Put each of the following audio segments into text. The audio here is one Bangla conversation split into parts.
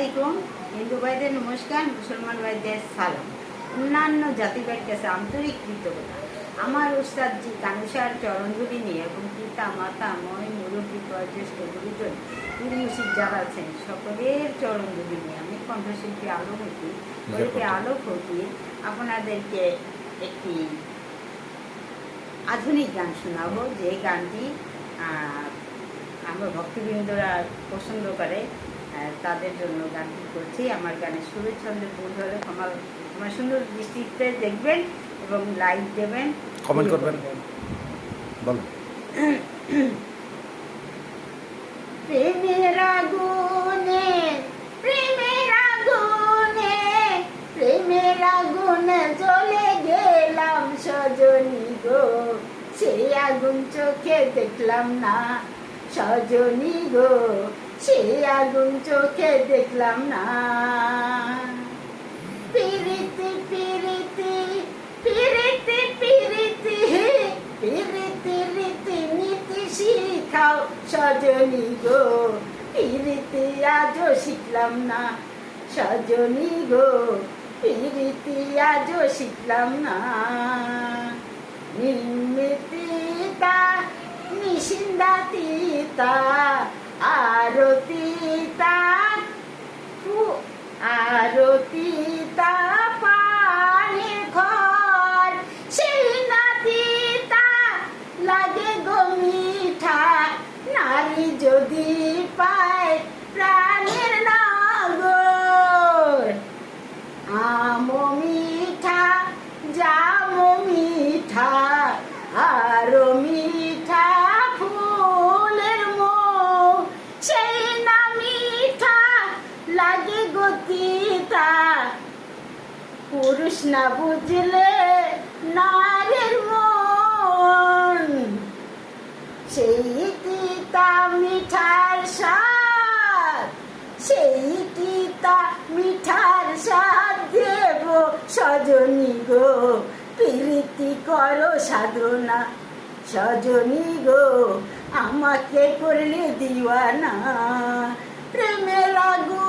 আলাইকুম। হিন্দু ভাইদের নমস্কার মুসলমান ভাইদের সালাম। অন্যান্য জাতিভাইয়ের কাছে আন্তরিক কৃতজ্ঞতা। আমার উস্তাদজি কানুসার চরণগুলি নিয়ে এবং পিতা মাতা ময় মুরব্বী বয়োজ্যেষ্ঠ গুরুজন মুসিদ যারা আছেন সকলের চরণগুলি নিয়ে আমি কণ্ঠশিল্পী আলোমতি বলতে আলো ফকির আপনাদেরকে একটি আধুনিক গান শোনাবো। যে গানটি আহ, আমার ভক্তবৃন্দরা পছন্দ করে তাদের জন্য গানটি করছি। আমার গানের সুরের ছন্দে ভুল হলে ক্ষমা আমার সুন্দর দৃষ্টিতে দেখবেন এবং লাইক দেবেন। Comment করবেন। বলো। প্রেমের আগুনে প্রেমের আগুনে প্রেমের আগুনে জ্বলে গেলাম সজনী গো। সেই আগুন চোখে দেখলাম না। সজনী গো সেই আগুন চোখে দেখলাম না। পিরিতি পিরিতি পিরিতি পিরিতি পিরিতি রীতি নীতি শিখাও সজনী গো। পিরিতি আজও শিখলাম না, সজনী গো। পিরিতি আজও শিখলাম না। নির্মিতিতা নিশিন্দাতিতা আরতিতা ফু- লাগে গতিতা পুরুষ না বুঝলে নারীর মন। সেই তিতা মিঠার স্বাদ, সেই তিতা মিঠার স্বাদ দেব সজনী গো। প্রীতি করো সাধনা সজনী গো, আমাকে করলে দিওয়ানা। প্রেমে আগুনে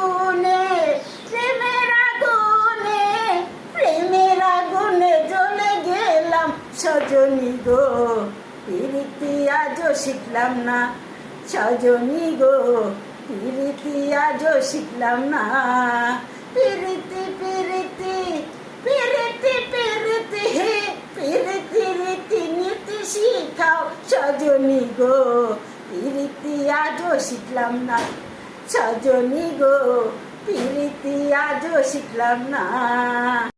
সজনী গো, প্রীতি আজও শিখলাম না। সজনী গো, প্রীতি আজও শিখলাম না। প্রীতি প্রীতি প্রীতি প্রীতি হে প্রীতি রীতি নীতি শিখাও সজনী গো, প্রীতি আজও শিখলাম না। সজনী গো, প্রীতি আজও শিখলাম না।